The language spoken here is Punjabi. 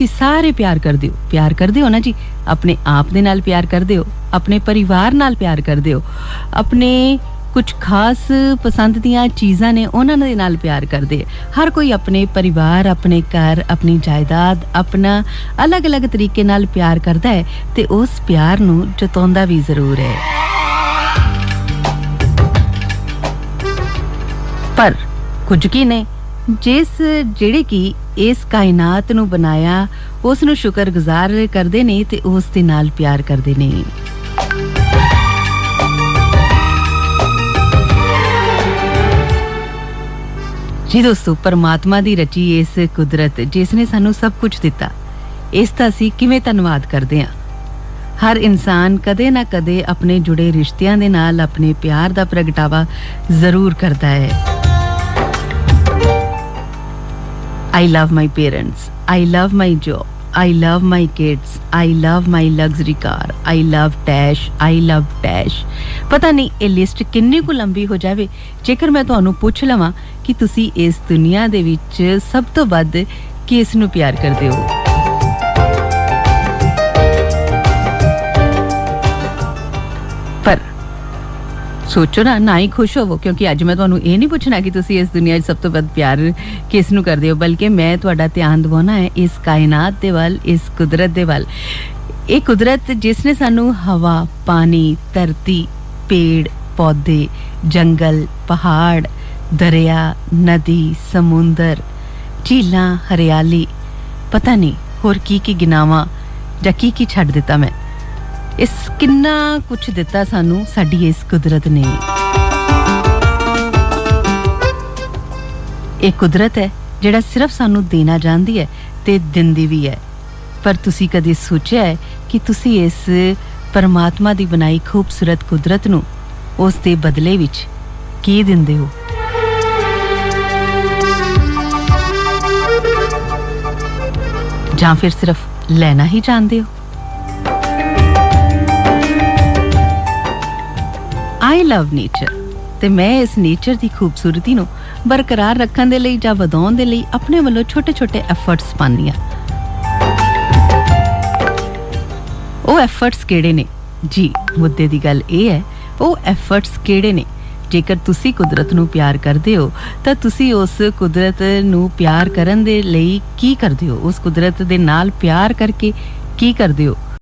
ਤੁਸੀਂ ਸਾਰੇ ਪਿਆਰ ਕਰਦੇ ਹੋ। ਪਿਆਰ ਕਰਦੇ ਹੋ ਨਾ ਜੀ? ਆਪਣੇ ਆਪ ਦੇ ਨਾਲ ਪਿਆਰ ਕਰਦੇ ਹੋ, ਆਪਣੇ ਪਰਿਵਾਰ ਨਾਲ ਪਿਆਰ ਕਰਦੇ ਹੋ, ਆਪਣੇ ਕੁਝ ਖਾਸ ਪਸੰਦ ਦੀਆਂ ਚੀਜ਼ਾਂ ਨੇ ਉਹਨਾਂ ਦੇ ਨਾਲ ਪਿਆਰ ਕਰਦੇ ਹਰ ਕੋਈ ਆਪਣੇ ਪਰਿਵਾਰ, ਆਪਣੇ ਘਰ, ਆਪਣੀ ਜਾਇਦਾਦ, ਆਪਣਾ ਅਲੱਗ-ਅਲੱਗ ਤਰੀਕੇ ਨਾਲ ਪਿਆਰ ਕਰਦਾ ਹੈ ਤੇ ਉਸ ਪਿਆਰ ਨੂੰ ਜਤਾਉਂਦਾ ਵੀ ਜ਼ਰੂਰ ਹੈ। ਪਰ ਕੁਝ ਕੀ ਨੇ? ਜਿਸ ਜਿਹੜੇ ਕਿ ਇਸ ਕਾਇਨਾਤ ਨੂੰ ਬਣਾਇਆ, ਉਸ ਨੂੰ ਸ਼ੁਕਰਗੁਜ਼ਾਰ ਕਰਦੇ ਨੇ ਤੇ ਉਸ ਦੇ ਨਾਲ ਪਿਆਰ ਕਰਦੇ ਨੇ। ਜੀ ਦੋਸਤੋ ਪਰਮਾਤਮਾ ਦੀ ਰਚੀ ਇਸ ਕੁਦਰਤ, ਜਿਸ ਨੇ ਸਾਨੂੰ ਸਭ ਕੁਝ ਦਿੱਤਾ, ਇਸ ਦਾ ਅਸੀਂ ਕਿਵੇਂ ਧੰਨਵਾਦ ਕਰਦੇ ਹਾਂ? ਹਰ ਇਨਸਾਨ ਕਦੇ ਨਾ ਕਦੇ ਆਪਣੇ ਜੁੜੇ ਰਿਸ਼ਤਿਆਂ ਦੇ ਨਾਲ ਆਪਣੇ ਪਿਆਰ ਦਾ ਪ੍ਰਗਟਾਵਾ ਜ਼ਰੂਰ ਕਰਦਾ ਹੈ। I love my parents. I love my job. I love my kids. I love my luxury car. I love dash. I love dash. ਪਤਾ ਨਹੀਂ ਇਹ ਲਿਸਟ ਕਿੰਨੀ ਕੁ ਲੰਬੀ ਹੋ ਜਾਵੇ ਜੇਕਰ ਮੈਂ ਤੁਹਾਨੂੰ ਪੁੱਛ ਲਵਾਂ ਕਿ ਤੁਸੀਂ ਇਸ ਦੁਨੀਆ ਦੇ ਵਿੱਚ ਸਭ ਤੋਂ ਵੱਧ ਕਿਸ ਨੂੰ ਪਿਆਰ ਕਰਦੇ ਹੋ ਸੋਚੋ ਨਾ ਨਾ ਹੀ ਖੁਸ਼ ਹੋਵੋ, ਕਿਉਂਕਿ ਅੱਜ ਮੈਂ ਤੁਹਾਨੂੰ ਇਹ ਨਹੀਂ ਪੁੱਛਣਾ ਕਿ ਤੁਸੀਂ ਇਸ ਦੁਨੀਆ 'ਚ ਸਭ ਤੋਂ ਵੱਧ ਪਿਆਰ ਕਿਸ ਨੂੰ ਕਰਦੇ ਹੋ, ਬਲਕਿ ਮੈਂ ਤੁਹਾਡਾ ਧਿਆਨ ਦਿਵਾਉਣਾ ਹੈ ਇਸ ਕਾਇਨਾਤ ਦੇ ਵੱਲ, ਇਸ ਕੁਦਰਤ ਦੇ ਵੱਲ। ਇਹ ਕੁਦਰਤ ਜਿਸ ਨੇ ਸਾਨੂੰ ਹਵਾ, ਪਾਣੀ, ਧਰਤੀ, ਪੇੜ, ਪੌਦੇ, ਜੰਗਲ, ਪਹਾੜ, ਦਰਿਆ, ਨਦੀ, ਸਮੁੰਦਰ, ਝੀਲਾਂ, ਹਰਿਆਲੀ, ਪਤਾ ਨਹੀਂ ਹੋਰ ਕੀ ਕੀ ਗਿਨਾਵਾਂ ਜਾਂ ਕੀ ਕੀ ਛੱਡ ਦਿੱਤਾ ਮੈਂ। ਇਸ ਕਿੰਨਾ ਕੁਝ ਦਿੱਤਾ ਸਾਨੂੰ ਸਾਡੀ ਇਸ ਕੁਦਰਤ ਨੇ। ਇਹ ਕੁਦਰਤ ਹੈ, ਜਿਹੜਾ ਸਿਰਫ ਸਾਨੂੰ ਦੇਣਾ ਚਾਹੁੰਦੀ ਹੈ ਤੇ ਦਿੰਦੀ ਵੀ ਹੈ। ਪਰ ਤੁਸੀਂ ਕਦੇ ਸੋਚਿਆ ਹੈ ਕਿ ਤੁਸੀਂ ਇਸ ਪਰਮਾਤਮਾ ਦੀ ਬਣਾਈ ਖੂਬਸੂਰਤ ਕੁਦਰਤ ਨੂੰ ਉਸ ਦੇ ਬਦਲੇ ਵਿੱਚ ਕੀ ਦਿੰਦੇ ਹੋ? ਜਾਂ ਫਿਰ ਸਿਰਫ ਲੈਣਾ ਹੀ ਚਾਹੁੰਦੇ ਹੋ? ਆਈ ਲਵ ਨੇਚਰ ਤੇ ਮੈਂ ਇਸ ਨੇਚਰ ਦੀ ਖੂਬਸੂਰਤੀ ਨੂੰ ਬਰਕਰਾਰ ਰੱਖਣ ਦੇ ਲਈ ਜਾਂ ਵਧਾਉਣ ਦੇ ਲਈ ਆਪਣੇ ਵੱਲੋਂ ਛੋਟੇ-ਛੋਟੇ ਐਫਰਟਸ ਪਾਉਂਦੀ ਹਾਂ। ਉਹ ਐਫਰਟਸ ਕਿਹੜੇ ਨੇ? ਜੀ, ਮੁੱਦੇ ਦੀ ਗੱਲ ਇਹ ਹੈ, ਉਹ ਐਫਰਟਸ ਕਿਹੜੇ ਨੇ? ਜੇਕਰ ਤੁਸੀਂ ਕੁਦਰਤ ਨੂੰ ਪਿਆਰ ਕਰਦੇ ਹੋ, ਤਾਂ ਤੁਸੀਂ ਉਸ ਕੁਦਰਤ ਨੂੰ ਪਿਆਰ ਕਰਨ ਦੇ ਲਈ ਕੀ ਕਰਦੇ ਹੋ? ਉਸ ਕੁਦਰਤ ਦੇ ਨਾਲ ਪਿਆਰ ਕਰਕੇ ਕੀ ਕਰਦੇ ਹੋ?